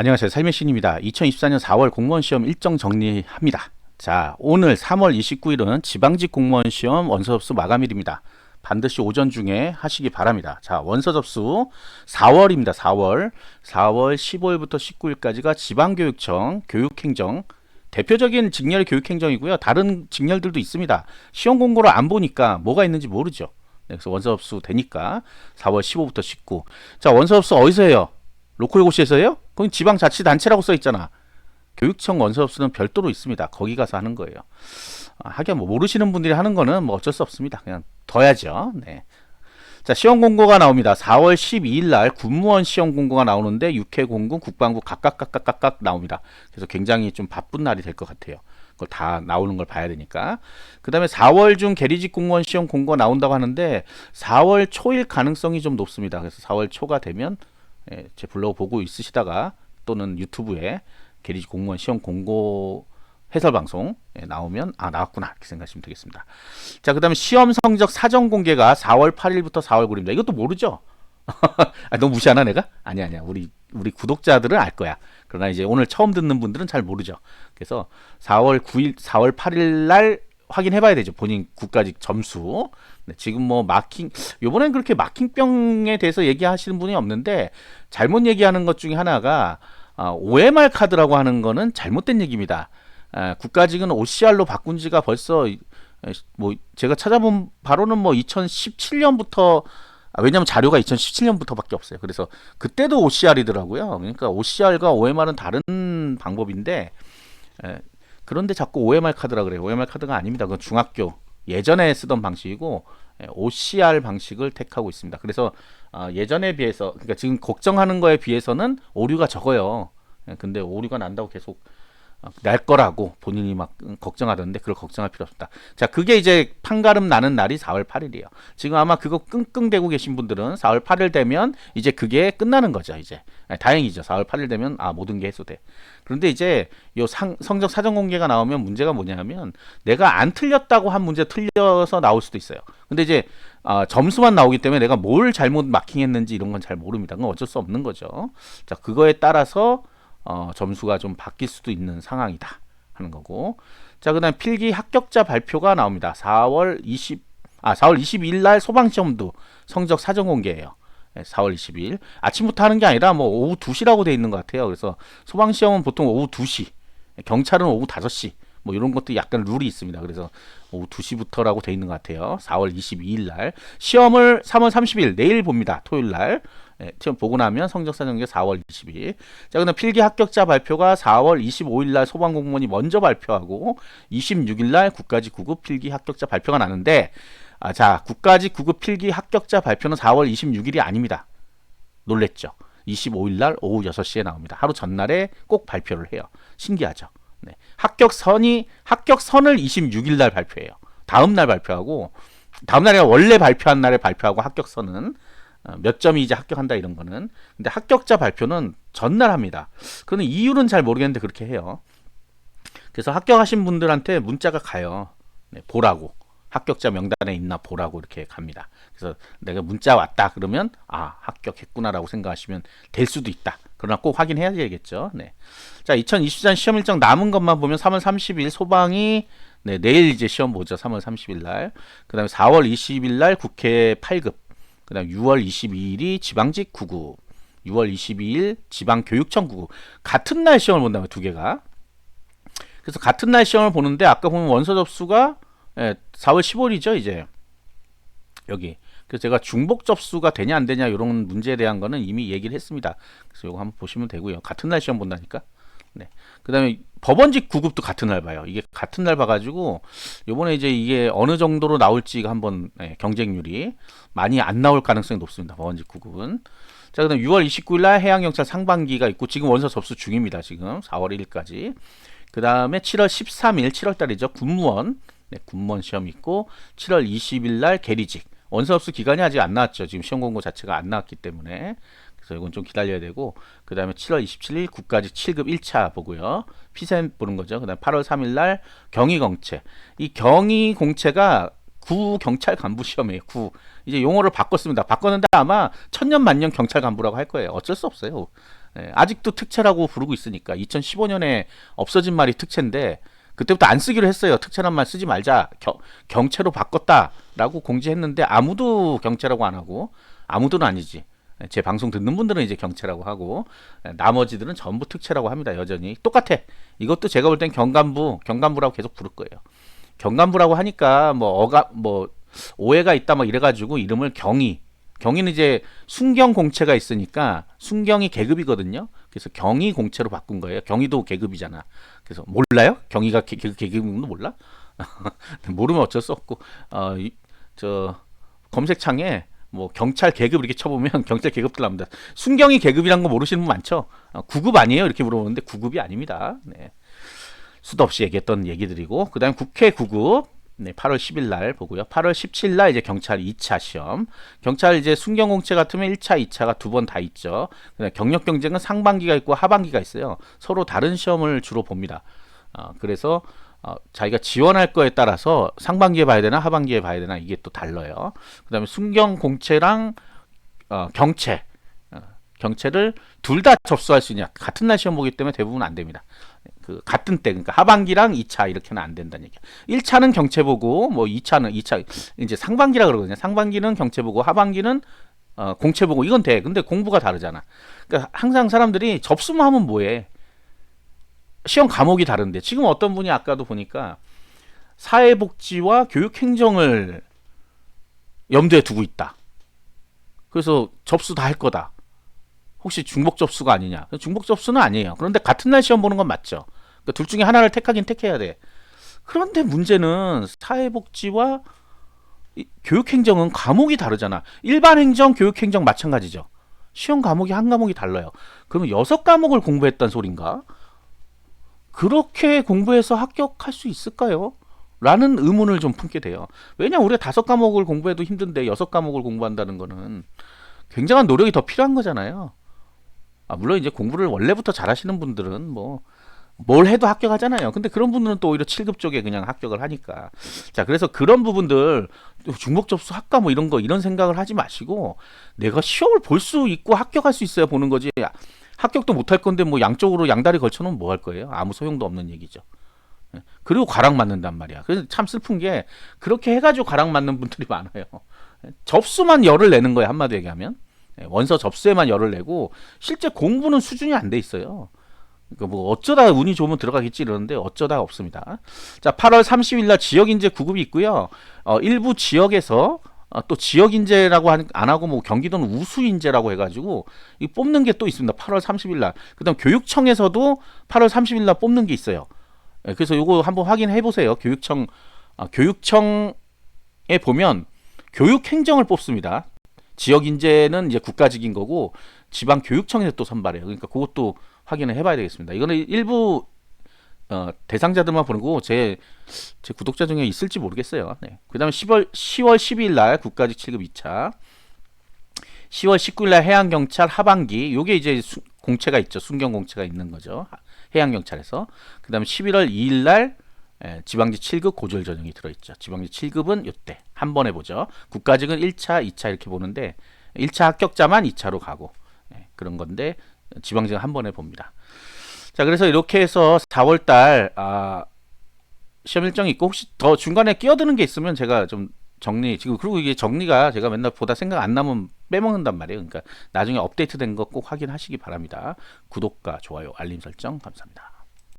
안녕하세요. 삶의 신입니다. 2024년 4월 공무원 시험 일정 정리합니다. 자, 오늘 3월 29일은 지방직 공무원 시험 원서 접수 마감일입니다. 반드시 오전 중에 하시기 바랍니다. 자, 원서 접수 4월입니다. 4월. 4월 15일부터 19일까지가 지방교육청 교육행정 대표적인 직렬이 교육행정이고요. 다른 직렬들도 있습니다. 시험 공고를 안 보니까 뭐가 있는지 모르죠. 네, 그래서 원서 접수 되니까 4월 15부터 19. 자, 원서 접수 어디서 해요? 로컬고시에서 해요? 거기 지방자치단체라고 써 있잖아. 교육청 원서 접수는 별도로 있습니다. 거기 가서 하는 거예요. 아, 하긴 뭐 모르시는 분들이 하는 거는 뭐 어쩔 수 없습니다. 그냥 둬야죠. 네. 자, 시험 공고가 나옵니다. 4월 12일 날 군무원 시험 공고가 나오는데 육해 공군 국방부 각각 각각 각각 나옵니다. 그래서 굉장히 좀 바쁜 날이 될 것 같아요. 그걸 다 나오는 걸 봐야 되니까. 그다음에 4월 중 계리직 공무원 시험 공고가 나온다고 하는데 4월 초일 가능성이 좀 높습니다. 그래서 4월 초가 되면 예, 제 블로그 보고 있으시다가 또는 유튜브에 계리직 공무원 시험 공고 해설 방송 예, 나오면 아 나왔구나 이렇게 생각하시면 되겠습니다. 자 그다음에 시험 성적 사전 공개가 4월 8일부터 4월 9일입니다. 이것도 모르죠? 아, 너무 무시하나 내가? 아니 아니야. 우리 우리 구독자들은 알 거야. 그러나 이제 오늘 처음 듣는 분들은 잘 모르죠. 그래서 4월 9일, 4월 8일 날 확인해 봐야 되죠. 본인 국가직 점수. 네, 지금 뭐 마킹 요번엔 그렇게 마킹병에 대해서 얘기하시는 분이 없는데 잘못 얘기하는 것 중에 하나가 아, OMR 카드라고 하는 거는 잘못된 얘기입니다. 아, 국가직은 OCR로 바꾼 지가 벌써 뭐 제가 찾아본 바로는 뭐 2017년부터 아, 왜냐면 자료가 2017년부터밖에 없어요. 그래서 그때도 OCR이더라고요. 그러니까 OCR과 OMR은 다른 방법인데 에, 그런데 자꾸 OMR 카드라 그래요. OMR 카드가 아닙니다. 그건 중학교 예전에 쓰던 방식이고 에, OCR 방식을 택하고 있습니다. 그래서 어, 예전에 비해서 그러니까 지금 걱정하는 거에 비해서는 오류가 적어요. 에, 근데 오류가 난다고 계속 어, 날 거라고 본인이 막 걱정하던데 그걸 걱정할 필요 없다. 자, 그게 이제 판가름 나는 날이 4월 8일이에요. 지금 아마 그거 끙끙대고 계신 분들은 4월 8일 되면 이제 그게 끝나는 거죠, 이제. 아니, 다행이죠. 4월 8일 되면 아, 모든 게 해소돼. 그런데 이제 요 상, 성적 사전 공개가 나오면 문제가 뭐냐면 내가 안 틀렸다고 한 문제 틀려서 나올 수도 있어요. 근데 이제 아, 점수만 나오기 때문에 내가 뭘 잘못 마킹했는지 이런 건 잘 모릅니다. 그건 어쩔 수 없는 거죠. 자, 그거에 따라서 어, 점수가 좀 바뀔 수도 있는 상황이다 하는 거고. 자, 그다음 필기 합격자 발표가 나옵니다. 4월 20 아, 4월 22일 날 소방 시험도 성적 사전 공개예요. 4월 22일. 아침부터 하는 게 아니라 뭐 오후 2시라고 돼 있는 것 같아요. 그래서 소방 시험은 보통 오후 2시, 경찰은 오후 5시. 뭐 이런 것도 약간 룰이 있습니다. 그래서 오후 2시부터라고 돼 있는 것 같아요. 4월 22일 날. 시험을 3월 30일 내일 봅니다. 토요일 날. 네, 시험 보고 나면 성적사 전개 4월 22일. 자, 그다음 필기 합격자 발표가 4월 25일 날 소방 공무원이 먼저 발표하고 26일 날 국가직 구급 필기 합격자 발표가 나는데 아, 자, 국가직 구급 필기 합격자 발표는 4월 26일이 아닙니다. 놀랬죠. 25일 날 오후 6시에 나옵니다. 하루 전날에 꼭 발표를 해요. 신기하죠. 네. 합격선이 합격선을 26일 날 발표해요. 다음 날 발표하고 다음 날에 원래 발표한 날에 발표하고 합격선은 어, 몇 점이 이제 합격한다 이런 거는 근데 합격자 발표는 전날 합니다. 그는 이유는 잘 모르겠는데 그렇게 해요. 그래서 합격하신 분들한테 문자가 가요. 네, 보라고 합격자 명단에 있나 보라고 이렇게 갑니다. 그래서 내가 문자 왔다 그러면 아 합격했구나라고 생각하시면 될 수도 있다. 그러나 꼭 확인해야 되겠죠. 네. 자 2024년 시험 일정 남은 것만 보면 3월 30일 소방이 네, 내일 이제 시험 보죠. 3월 30일 날. 그다음에 4월 20일 날 국회 8급. 그다음 6월 22일이 지방직 9급. 6월 22일 지방교육청 9급. 같은 날 시험을 본다면 두 개가. 그래서 같은 날 시험을 보는데 아까 보면 원서 접수가 예, 4월 15일이죠, 이제. 여기. 그래서 제가 중복 접수가 되냐 안 되냐 이런 문제에 대한 거는 이미 얘기를 했습니다. 그래서 이거 한번 보시면 되고요. 같은 날 시험 본다니까. 네. 그다음에 법원직 구급도 같은 날 봐요. 이게 같은 날 봐가지고 요번에 이제 이게 어느 정도로 나올지가 한번 네, 경쟁률이 많이 안 나올 가능성이 높습니다. 법원직 구급은. 자, 그다음 6월 29일 날 해양경찰 상반기가 있고 지금 원서 접수 중입니다. 지금 4월 1일까지. 그다음에 7월 13일 7월 달이죠. 군무원 네, 군무원 시험 있고 7월 20일 날 계리직 원서 접수 기간이 아직 안 나왔죠. 지금 시험 공고 자체가 안 나왔기 때문에 그래서 이건 좀 기다려야 되고 그 다음에 7월 27일 국가직 7급 1차 보고요. 피셈 보는 거죠. 그 다음에 8월 3일 날 경위공채. 이 경위공채가 구 경찰 간부 시험이에요. 구 이제 용어를 바꿨습니다. 바꿨는데 아마 천년 만년 경찰 간부라고 할 거예요. 어쩔 수 없어요. 예, 아직도 특채라고 부르고 있으니까 2015년에 없어진 말이 특채인데 그때부터 안 쓰기로 했어요. 특채란 말 쓰지 말자. 겨- 경채로 바꿨다라고 공지했는데 아무도 경채라고 안 하고 아무도는 아니지. 예, 제 방송 듣는 분들은 이제 경채라고 하고 예, 나머지들은 전부 특채라고 합니다. 여전히 똑같아. 이것도 제가 볼 땐 경간부, 경간부라고 계속 부를 거예요. 경간부라고 하니까 뭐 어가 뭐 오해가 있다 막 이래 가지고 이름을 경이 경이는 이제 순경 공채가 있으니까 순경이 계급이거든요. 그래서 경이 공채로 바꾼 거예요. 경이도 계급이잖아. 그래서 몰라요? 경이가 계, 계, 계급인 거 몰라? 모르면 어쩔 수 없고 어, 이, 저 검색창에 뭐 경찰 계급 이렇게 쳐보면 경찰 계급들 나옵니다. 순경이 계급이란 거 모르시는 분 많죠? 어, 9급 아니에요? 이렇게 물어보는데 9급이 아닙니다. 네. 수도 없이 얘기했던 얘기들이고 그 다음 국회 9급 네, 8월 10일 날 보고요. 8월 17일 날 이제 경찰 2차 시험. 경찰 이제 순경 공채 같으면 1차, 2차가 두 번 다 있죠. 그다음에 경력 경쟁은 상반기가 있고 하반기가 있어요. 서로 다른 시험을 주로 봅니다. 어, 그래서 어, 자기가 지원할 거에 따라서 상반기에 봐야 되나 하반기에 봐야 되나 이게 또 달라요. 그 다음에 순경 공채랑 어, 경채 어, 경채를 둘 다 접수할 수 있냐 같은 날 시험 보기 때문에 대부분 안 됩니다. 그 같은 때 그러니까 하반기랑 2차 이렇게는 안 된다는 얘기야. 1차는 경채 보고 뭐 2차는 2차 이제 상반기라 그러거든요. 상반기는 경채 보고 하반기는 어, 공채 보고 이건 돼. 근데 공부가 다르잖아. 그러니까 항상 사람들이 접수만 하면 뭐해? 시험 과목이 다른데 지금 어떤 분이 아까도 보니까 사회복지와 교육행정을 염두에 두고 있다. 그래서 접수 다 할 거다. 혹시 중복 접수가 아니냐? 중복 접수는 아니에요. 그런데 같은 날 시험 보는 건 맞죠. 그러니까 둘 중에 하나를 택하긴 택해야 돼. 그런데 문제는 사회복지와 이 교육행정은 과목이 다르잖아. 일반행정, 교육행정 마찬가지죠. 시험 과목이 한 과목이 달라요. 그러면 여섯 과목을 공부했단 소린가? 그렇게 공부해서 합격할 수 있을까요? 라는 의문을 좀 품게 돼요. 왜냐 우리가 다섯 과목을 공부해도 힘든데 여섯 과목을 공부한다는 거는 굉장한 노력이 더 필요한 거잖아요. 아, 물론 이제 공부를 원래부터 잘하시는 분들은 뭐 뭘 해도 합격하잖아요. 근데 그런 분들은 또 오히려 7급 쪽에 그냥 합격을 하니까. 자, 그래서 그런 부분들 중복 접수 할까 뭐 이런 거 이런 생각을 하지 마시고 내가 시험을 볼 수 있고 합격할 수 있어야 보는 거지. 합격도 못 할 건데 뭐 양쪽으로 양다리 걸쳐 놓으면 뭐 할 거예요? 아무 소용도 없는 얘기죠. 예. 그리고 과락 맞는단 말이야. 그래서 참 슬픈 게 그렇게 해가지고 과락 맞는 분들이 많아요. 예. 접수만 열을 내는 거예요. 한마디 얘기하면 예, 원서 접수에만 열을 내고 실제 공부는 수준이 안 돼 있어요. 그러니까 뭐 어쩌다 운이 좋으면 들어가겠지 이러는데 어쩌다 없습니다. 자, 8월 30일 날 지역 인재 구급이 있고요. 어, 일부 지역에서 어, 또 지역 인재라고 한- 안 하고 뭐 경기도는 우수 인재라고 해가지고 이 뽑는 게 또 있습니다. 8월 30일 날. 그다음 교육청에서도 8월 30일 날 뽑는 게 있어요. 예, 그래서 요거 한번 확인해 보세요. 교육청 아, 교육청에 보면 교육행정을 뽑습니다. 지역 인재는 이제 국가직인 거고 지방 교육청에서 또 선발해요. 그러니까 그것도 확인을 해봐야 되겠습니다. 이거는 일부 어, 대상자들만 보는 거고 제, 제 구독자 중에 있을지 모르겠어요. 네. 그 다음에 10월 10월 12일 날 국가직 7급 2차 10월 19일 날 해양경찰 하반기 요게 이제 수- 공채가 있죠. 순경 공채가 있는 거죠. 하- 해양경찰에서 그 다음에 11월 2일 날 예, 지방지 7급 고졸 전형이 들어있죠. 지방지 7급은 요때 한 번에 보죠. 국가직은 1차, 2차 이렇게 보는데 1차 합격자만 2차로 가고 예, 그런 건데 지방직은 한 번에 봅니다. 자, 그래서 이렇게 해서 4월 달 아, 시험 일정이 있고 혹시 더 중간에 끼어드는 게 있으면 제가 좀 정리 지금 그리고 이게 정리가 제가 맨날 보다 생각 안 나면 빼먹는단 말이에요. 그러니까 나중에 업데이트된 거 꼭 확인하시기 바랍니다. 구독과 좋아요, 알림 설정 감사합니다.